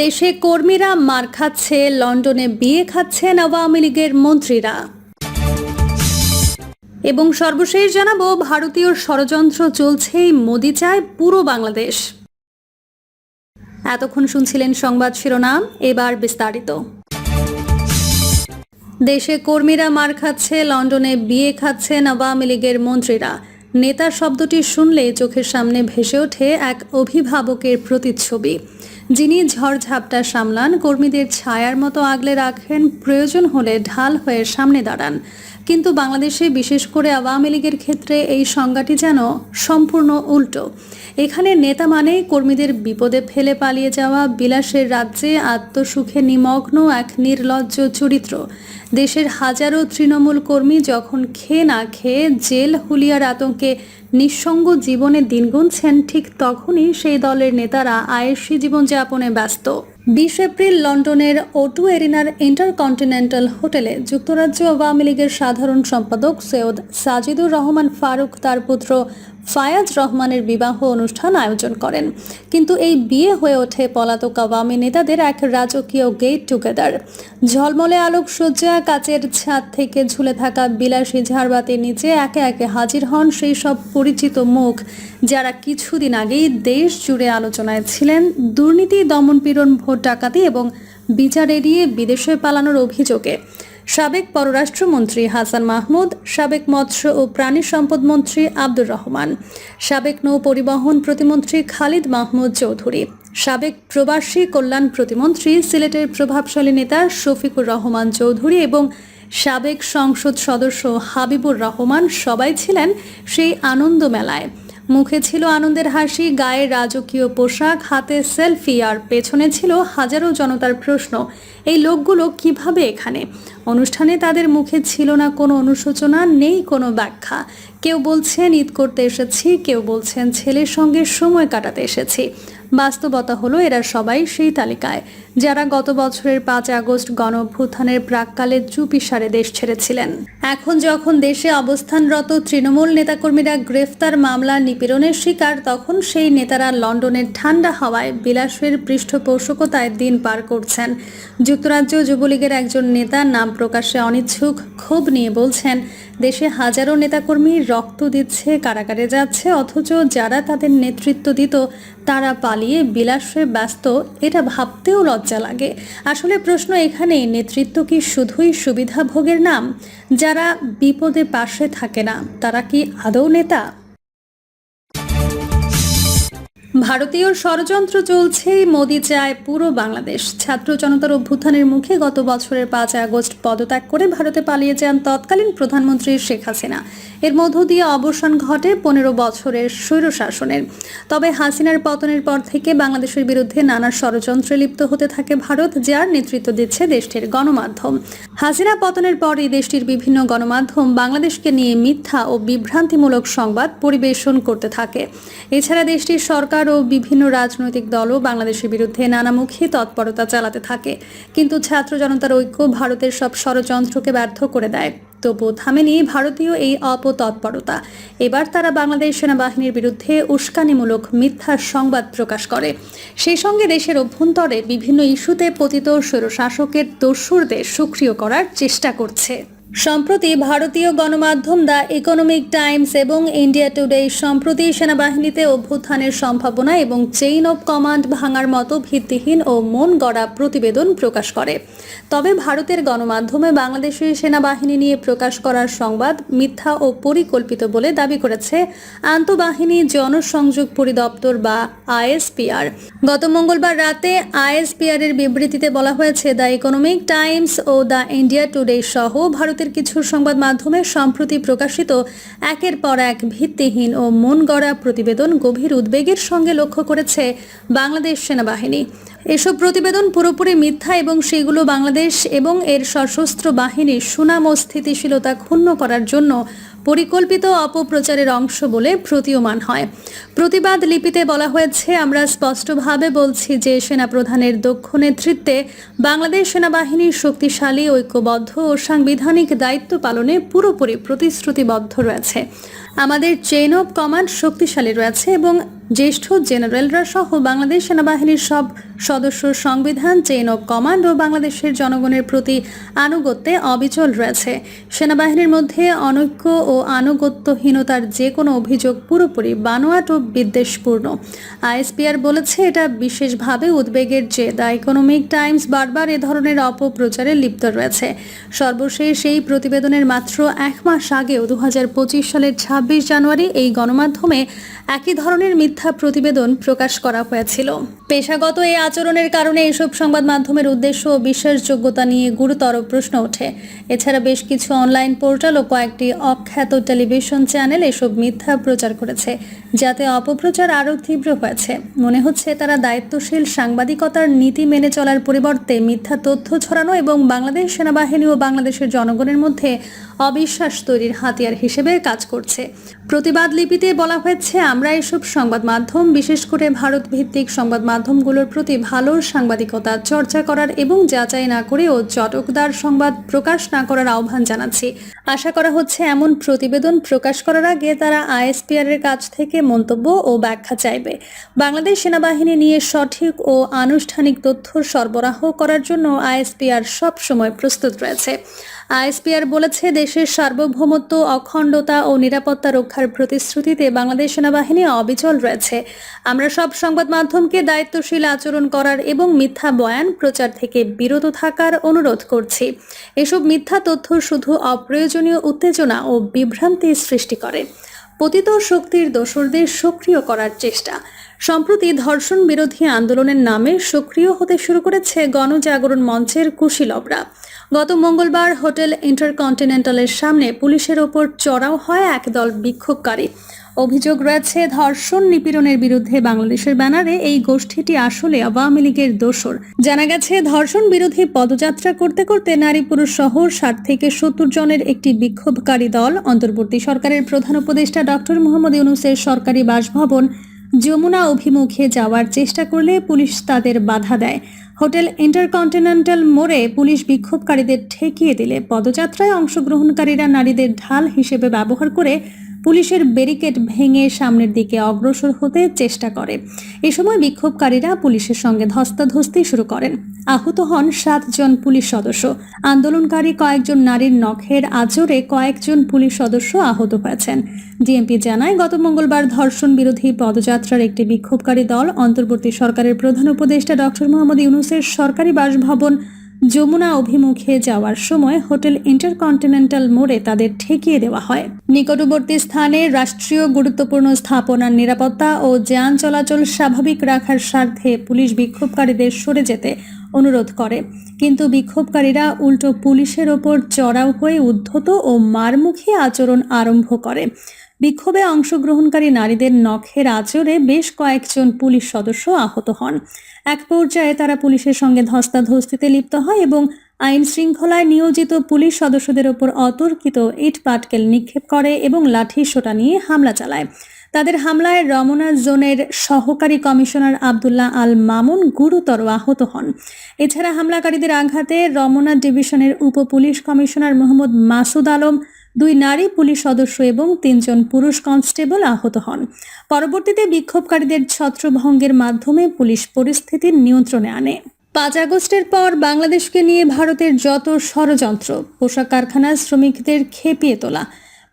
দেশে কর্মীরা মার খাচ্ছে, লন্ডনে বিয়ে খাচ্ছেন আওয়ামী লীগের মন্ত্রীরা। এবং সর্বশেষ জানাব, ভারতীয় ষড়যন্ত্র চলছেই, মোদি চায় পুরো বাংলাদেশ। এতক্ষণ শুনছিলেন সংবাদ শিরোনাম, এবার বিস্তারিত। দেশে কর্মীরা মার খাচ্ছে, লন্ডনে বিয়ে খাচ্ছেন আওয়ামী লীগের মন্ত্রীরা। নেতা শব্দটি শুনলে চোখের সামনে ভেসে ওঠে এক অভিভাবকের প্রতিচ্ছবি। যিনি ঝড়ঝাপটা সামলান, কর্মীদের ছায়ার মতো আগলে রাখেন, প্রয়োজন হলে ঢাল হয়ে সামনে দাঁড়ান। কিন্তু বাংলাদেশে বিশেষ করে আওয়ামী লীগের ক্ষেত্রে এই সংজ্ঞাটি যেন সম্পূর্ণ উল্টো। এখানে নেতা মানে কর্মীদের বিপদে ফেলে পালিয়ে যাওয়া, বিলাসের রাজ্যে আত্মসুখে নিমগ্ন এক নির্লজ্জ চরিত্র। দেশের হাজারো তৃণমূল কর্মী যখন খেয়ে না খেয়ে জেল, হুলিয়ার আতঙ্কে নিঃসঙ্গ জীবনে দিন গুনছেন ঠিক তখনই সেই দলের নেতারা আয়েসি জীবনযাপনে ব্যস্ত। বিশ এপ্রিল লন্ডনের ওটু এরিনার ইন্টারকন্টিনেন্টাল হোটেলে যুক্তরাজ্য আওয়ামী লীগের সাধারণ সম্পাদক সৈয়দ সাজিদুর রহমান ফারুক তার পুত্র ফায়াজ রহমানের বিবাহ অনুষ্ঠান আয়োজন করেন। কিন্তু এই বিয়ে হয়ে ওঠে পলাতক আওয়ামী নেতাদের এক রাজকীয় গেট টুগেদার। ঝলমলে আলোকসজ্জা কাচের ছাদ থেকে ঝুলে থাকা বিলাসী ঝাড়বাতির নিচে একে একে হাজির হন সেই সব পরিচিত মুখ যারা কিছুদিন আগেই দেশ জুড়ে আলোচনায় ছিলেন। দুর্নীতি দমনপীড়ন ভোট ডাকাতি এবং বিচার এড়িয়ে বিদেশে পালানোর অভিযোগে সাবেক পররাষ্ট্রমন্ত্রী হাসান মাহমুদ, সাবেক মৎস্য ও প্রাণী সম্পদ মন্ত্রী আব্দুর রহমান, সাবেক নৌ পরিবহন প্রতিমন্ত্রী খালিদ মাহমুদ চৌধুরী, সাবেক প্রবাসী কল্যাণ প্রতিমন্ত্রী সিলেটের প্রভাবশালী নেতা শফিকুর রহমান চৌধুরী এবং সাবেক সংসদ সদস্য হাবিবুর রহমান সবাই ছিলেন সেই আনন্দ মেলায়। মুখে ছিল আনন্দের হাসি, গায়ে রাজকীয় পোশাক, হাতে সেলফি, আর পেছনে ছিল হাজারো জনতার প্রশ্ন, এই লোকগুলো কীভাবে এখানে? অনুষ্ঠানে তাদের মুখে ছিল না কোনো অনুশোচনা, নেই কোনো ব্যাখ্যা। কেউ বলছেন, ঈদ করতে এসেছি, কেউ বলছেন, ছেলের সঙ্গে সময় কাটাতে এসেছি। বাস্তবতা হলো এরা সবাই সেই তালিকায়, যারা গত বছরের পাঁচ আগস্ট গণ অভ্যুত্থানের প্রাককালে চুপি সারে দেশ ছেড়েছিলেন। এখন যখন দেশে অবস্থানরত তৃণমূল নেতাকর্মীরা গ্রেফতার মামলা নিপীড়নের শিকার, তখন সেই নেতারা লন্ডনের ঠান্ডা হাওয়ায় বিলাসের পৃষ্ঠপোষকতায় দিন পার করছেন। যুক্তরাজ্য যুবলীগের একজন নেতা নাম প্রকাশে অনিচ্ছুক ক্ষোভ নিয়ে বলছেন, দেশে হাজারো নেতাকর্মী রক্ত দিচ্ছে, কারাগারে যাচ্ছে, অথচ যারা তাদের নেতৃত্ব দিত, তারা পালিয়ে বিলাসে ব্যস্ত, এটা ভাবতেও লজ্জা লাগে। আসলে প্রশ্ন এখানেই, নেতৃত্ব কি শুধুই সুবিধাভোগের নাম? যারা বিপদে পাশে থাকে না, তারা কি আদৌ নেতা? ভারতীয় ষড়যন্ত্র চলছে, মোদি চায় পুরো বাংলাদেশ। ছাত্র জনতার অভ্যুত্থানের মুখে গত বছরের পাঁচ আগস্ট পদত্যাগ করে ভারতে পালিয়ে যান তৎকালীন প্রধানমন্ত্রী শেখ হাসিনা। এর মধ্য দিয়ে অবসান ঘটে পনেরো বছরের স্বৈরশাসনের তবে হাসিনার পতনের পর থেকে বাংলাদেশের বিরুদ্ধে নানা ষড়যন্ত্রে লিপ্ত হতে থাকে ভারত, যার নেতৃত্ব দিচ্ছে দেশটির গণমাধ্যম। হাসিনা পতনের পর এই দেশটির বিভিন্ন গণমাধ্যম বাংলাদেশকে নিয়ে মিথ্যা ও বিভ্রান্তিমূলক সংবাদ পরিবেশন করতে থাকে। এছাড়া দেশটির সরকার ও বিভিন্ন রাজনৈতিক দলও বাংলাদেশের বিরুদ্ধে নানামুখী তৎপরতা চালাতে থাকে। কিন্তু ছাত্র জনতার ঐক্য ভারতের সব ষড়যন্ত্রকে ব্যর্থ করে দেয়। তবু থামেনি ভারতীয় এই অপতৎপরতা। এবার তারা বাংলাদেশ সেনাবাহিনীর বিরুদ্ধে উস্কানিমূলক মিথ্যা সংবাদ প্রকাশ করে। সেই সঙ্গে দেশের অভ্যন্তরে বিভিন্ন ইস্যুতে পতিত স্বৈরশাসকের দস্যুরদের সক্রিয় করার চেষ্টা করছে। সম্প্রতি ভারতীয় গণমাধ্যম দ্য ইকোনমিক টাইমস এবং ইন্ডিয়া টুডে সম্প্রতি সেনাবাহিনীতে অভ্যুত্থানের সম্ভাবনা এবং চেইন অব কমান্ড ভাঙার মতো ভিত্তিহীন ও মন গড়া প্রতিবেদন প্রকাশ করে। তবে ভারতের গণমাধ্যমে বাংলাদেশের সেনাবাহিনী নিয়ে প্রকাশ করার সংবাদ মিথ্যা ও পরিকল্পিত বলে দাবি করেছে আন্তঃবাহিনী জনসংযোগ পরিদপ্তর বা আইএসপিআর। গত মঙ্গলবার রাতে আইএসপিআর এর বিবৃতিতে বলা হয়েছে, দ্য ইকোনমিক টাইমস ও দ্য ইন্ডিয়া টুডে সহ ভারতের কিছু সংবাদ মাধ্যমে সম্প্রতি প্রকাশিত একের পর এক ভিত্তিহীন ও মন গড়া প্রতিবেদন গভীর উদ্বেগের সঙ্গে লক্ষ্য করেছে বাংলাদেশ সেনাবাহিনী। এসব প্রতিবেদন পুরোপুরি মিথ্যা এবং সেগুলো বাংলাদেশ এবং এর সশস্ত্র বাহিনীর সুনাম ও স্থিতিশীলতা ক্ষুণ্ণ করার জন্য পরিকল্পিত অপপ্রচারের অংশ বলে প্রতীয়মান হয়। প্রতিবাদ লিপিতে বলা হয়েছে, আমরা স্পষ্টভাবে বলছি যে সেনাপ্রধানের দক্ষ নেতৃত্বে বাংলাদেশ সেনাবাহিনীর শক্তিশালী, ঐক্যবদ্ধ ও সাংবিধানিক দায়িত্ব পালনে পুরোপুরি প্রতিশ্রুতিবদ্ধ রয়েছে। আমাদের চেইন অব কমান্ড শক্তিশালী রয়েছে এবং জ্যেষ্ঠ জেনারেলরা সহ বাংলাদেশ সেনাবাহিনীর সব সদস্য সংবিধান, চেইন অব কমান্ড ও বাংলাদেশের জনগণের প্রতি আনুগত্যে অবিচল রয়েছে। সেনাবাহিনীর মধ্যে অনৈক্য ও আনুগত্যহীনতার যে কোনো অভিযোগ পুরোপুরি বানোয়াট ও বিদ্বেষপূর্ণ। আইএসপিআর বলেছে, এটা বিশেষভাবে উদ্বেগের যে, দ্য ইকোনমিক টাইমস বারবার এ ধরনের অপপ্রচারে লিপ্ত রয়েছে। সর্বশেষ এই প্রতিবেদনের মাত্র এক মাস আগেও দু হাজার পঁচিশ সালের ছাব্বিশ জানুয়ারি এই গণমাধ্যমে একই ধরনের মিথ্যা প্রতিবেদন প্রকাশ করা হয়েছিল। পেশাগত এই আচরণের কারণে এসব সংবাদ মাধ্যমের উদ্দেশ্য ও বিশ্বাসযোগ্যতা নিয়ে গুরুতর প্রশ্ন ওঠে। এছাড়া বেশ কিছু অনলাইন পোর্টাল ও কয়েকটি অখ্যাত টেলিভিশন চ্যানেল এসব মিথ্যা প্রচার করেছে, যাতে অপপ্রচার আরও তীব্র হয়েছে। মনে হচ্ছে তারা দায়িত্বশীল সাংবাদিকতার নীতি মেনে চলার পরিবর্তে মিথ্যা তথ্য ছড়ানো এবং বাংলাদেশ সেনাবাহিনী ও বাংলাদেশের জনগণের মধ্যে অবিশ্বাস তৈরির হাতিয়ার হিসেবে কাজ করছে। প্রতিবাদ লিপিতে বলা হয়েছে, আমরা এসব সংবাদ মাধ্যম বিশেষ করে ভারত ভিত্তিক সংবাদ মাধ্যমগুলোর প্রতি ভালো সাংবাদিকতা চর্চা করার এবং যাচাই না করে ও চটকদার সংবাদ প্রকাশ না করার আহ্বান জানাচ্ছি। আশা করা হচ্ছে এমন প্রতিবেদন প্রকাশ করার আগে তারা আইএসপিআর এর কাছ থেকে মন্তব্য ও ব্যাখ্যা চাইবে। বাংলাদেশ সেনাবাহিনী নিয়ে সঠিক ও আনুষ্ঠানিক তথ্য সরবরাহ করার জন্য আইএসপিআর সব সময় প্রস্তুত রয়েছে। আইএসপিআর বলেছে, দেশের সার্বভৌমত্ব, অখণ্ডতা ও নিরাপত্তা রক্ষার প্রতিশ্রুতিতে বাংলাদেশ সেনাবাহিনী অবিচল রয়েছে। আমরা সব সংবাদ মাধ্যমকে দায়িত্বশীল আচরণ করার এবং মিথ্যা বয়ান প্রচার থেকে বিরত থাকার অনুরোধ করছি। এসব মিথ্যা তথ্য শুধু অপ্রয়োজনীয় উত্তেজনা ও বিভ্রান্তি সৃষ্টি করে। পতিত শক্তির দোসরদের সক্রিয় করার চেষ্টা। সম্প্রতি ধর্ষণ বিরোধী আন্দোলনের নামে সক্রিয় হতে শুরু করেছে গণজাগরণ মঞ্চের কুশীলবরা। গত মঙ্গলবার হোটেল ইন্টারকন্টিনেন্টালের সামনে পুলিশের ওপর চড়াও হয় একদল বিক্ষোভকারী। অভিযোগ রয়েছে, ধর্ষণ নিপীড়নের বিরুদ্ধে বাংলাদেশের ব্যানারে এই গোষ্ঠীটি আসলে আওয়ামী লীগের দোষর জানা গেছে, ধর্ষণ বিরোধী পদযাত্রা করতে করতে নারী পুরুষ সহ ষাট থেকে সত্তর জনের একটি বিক্ষোভকারী দল, অন্তর্বর্তী সরকারের প্রধান উপদেষ্টা ডক্টর মোহাম্মদ ইউনুসের সরকারি বাসভবন যমুনা অভিমুখে যাওয়ার চেষ্টা করলে পুলিশ তাদের বাধা দেয়। হোটেল ইন্টারকন্টিনেন্টাল মোড়ে পুলিশ বিক্ষোভকারীদের ঠেকিয়ে দিলে পদযাত্রায় অংশগ্রহণকারীরা নারীদের ঢাল হিসেবে ব্যবহার করে পুলিশের ব্যারিকেড ভেঙে সামনের দিকে অগ্রসর হতে চেষ্টা করে। এ সময় বিক্ষোভকারীরা পুলিশের সঙ্গে ধস্তাধস্তি শুরু করেন। আহত হন সাতজন পুলিশ সদস্য। আন্দোলনকারী কয়েকজন নারীর নখের আচরে কয়েকজন পুলিশ সদস্য আহত হয়েছেন। ডিএমপি জানায়, গত মঙ্গলবার ধর্ষণ বিরোধী পদযাত্রার একটি বিক্ষোভকারী দল অন্তর্বর্তী সরকারের প্রধান উপদেষ্টা ডক্টর মোহাম্মদ ইউনুসের সরকারি বাসভবন যমুনা অভিমুখে যাওয়ার সময় হোটেল ইন্টারকন্টিনেন্টাল মোড়ে তাদের ঠেকিয়ে দেওয়া হয়। নিকটবর্তী স্থানে রাষ্ট্রীয় গুরুত্বপূর্ণ স্থাপনার নিরাপত্তা ও যান চলাচল স্বাভাবিক রাখার স্বার্থে পুলিশ বিক্ষোভকারীদের সরে যেতে অনুরোধ করে। কিন্তু বিক্ষোভকারীরা উল্টো পুলিশের ওপর চড়াও হয়ে উদ্ধত ও মারমুখী আচরণ আরম্ভ করে। বিক্ষোভে অংশগ্রহণকারী নারীদের নখের আচরে বেশ কয়েকজন পুলিশ সদস্য আহত হন। এক পর্যায়ে তারা পুলিশের সঙ্গে ধস্তাধস্তিতে লিপ্ত হয় এবং আইন শৃঙ্খলায় নিয়োজিত পুলিশ সদস্যদের ওপর অতর্কিত ইট পাটকেল নিক্ষেপ করে এবং লাঠি সোটা নিয়ে হামলা চালায়। তাদের হামলায় রমনা জোনের সহকারী কমিশনার আবদুল্লাহ আল মামুন গুরুতর আহত হন। এছাড়া হামলাকারীদের আঘাতে রমনা ডিভিশনের উপ পুলিশ কমিশনার মোহাম্মদ মাসুদ আলম দুই নারী, পুলিশ সদস্য এবং তিনজন পুরুষ কনস্টেবল আহত হন। পরবর্তীতে বিক্ষোভকারীদের ছত্রভঙ্গের মাধ্যমে পুলিশ পরিস্থিতির নিয়ন্ত্রণে আনে। পাঁচ আগস্টের পর বাংলাদেশকে নিয়ে ভারতের যত ষড়যন্ত্র, পোশাক কারখানার শ্রমিকদের খেপিয়ে তোলা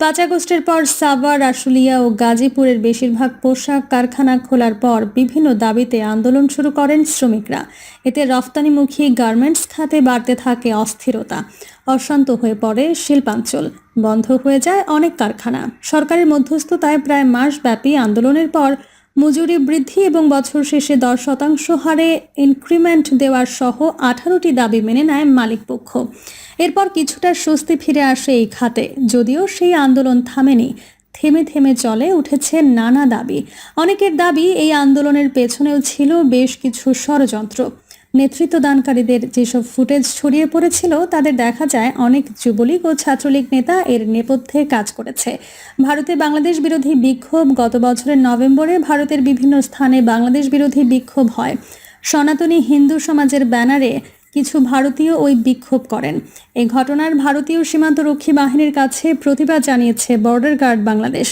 পাঁচ আগস্টের পর সাবার আশুলিয়া ও গাজীপুরের বেশিরভাগ পোশাক কারখানা খোলার পর বিভিন্ন দাবিতে আন্দোলন শুরু করেন শ্রমিকরা। এতে রফতানিমুখী গার্মেন্টস খাতে বাড়তে থাকে অস্থিরতা। অশান্ত হয়ে পড়ে শিল্পাঞ্চল। বন্ধ হয়ে যায় অনেক কারখানা। সরকারের মধ্যস্থতায় প্রায় মাসব্যাপী আন্দোলনের পর মজুরি বৃদ্ধি এবং বছর শেষে দশ শতাংশ হারে ইনক্রিমেন্ট দেওয়ার সহ আঠারোটি দাবি মেনে নেয় মালিকপক্ষ এরপর কিছুটা স্বস্তি ফিরে আসে এই খাতে। যদিও সেই আন্দোলন থামেনি, থেমে থেমে চলে উঠেছে নানা দাবি। অনেকের দাবি এই আন্দোলনের পেছনেও ছিল বেশ কিছু ষড়যন্ত্র। নেতৃত্বদানকারীদের যেসব ফুটেজ ছড়িয়ে পড়েছিল, তাদের দেখা যায় অনেক যুবলীগ ও ছাত্রলীগ নেতা এর নেপথ্যে কাজ করেছে। ভারতে বাংলাদেশ বিরোধী বিক্ষোভ গত বছরের নভেম্বরে ভারতের বিভিন্ন স্থানে বাংলাদেশ বিরোধী বিক্ষোভ হয়। সনাতনী হিন্দু সমাজের ব্যানারে কিছু ভারতীয় ওই বিক্ষোভ করেন। এই ঘটনার ভারতীয় সীমান্তরক্ষী বাহিনীর কাছে প্রতিবাদ জানিয়েছে বর্ডার গার্ড বাংলাদেশ।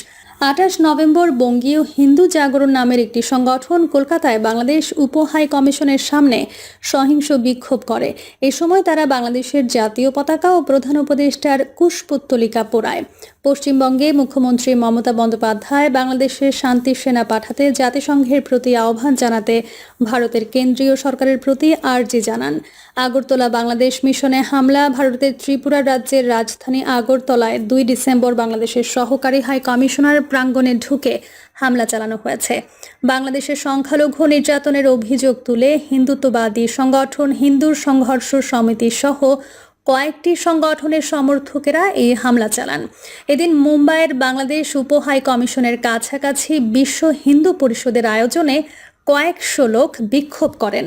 আঠাশ নভেম্বর বঙ্গীয় হিন্দু জাগরণ নামের একটি সংগঠন কলকাতায় বাংলাদেশ উপ হাই কমিশনের সামনে সহিংস বিক্ষোভ করে। এ সময় তারা বাংলাদেশের জাতীয় পতাকা ও প্রধান উপদেষ্টার কুশপুত্তলিকা পোড়ায়। পশ্চিমবঙ্গে মুখ্যমন্ত্রী মমতা বন্দ্যোপাধ্যায় বাংলাদেশের শান্তি সেনা পাঠাতে জাতিসংঘের প্রতি আহ্বান জানাতে ভারতের কেন্দ্রীয় সরকারের প্রতি আর্জি জানান। আগরতলা বাংলাদেশ মিশনে হামলা, ভারতের ত্রিপুরা রাজ্যের রাজধানী আগরতলায় দুই ডিসেম্বর বাংলাদেশের সহকারী হাই কমিশনার প্রাঙ্গণে ঢুকে হামলা চালানো হয়েছে। বাংলাদেশের সংখ্যালঘু নির্যাতনের অভিযোগ তুলে হিন্দুত্ববাদী সংগঠন হিন্দুর সংঘর্ষ সমিতি সহ কয়েকটি সংগঠনের সমর্থকেরা এই হামলা চালান। এদিন মুম্বাইয়ের বাংলাদেশ উপ হাই কমিশনের কাছাকাছি বিশ্ব হিন্দু পরিষদের আয়োজনে কয়েকশো লোক বিক্ষোভ করেন।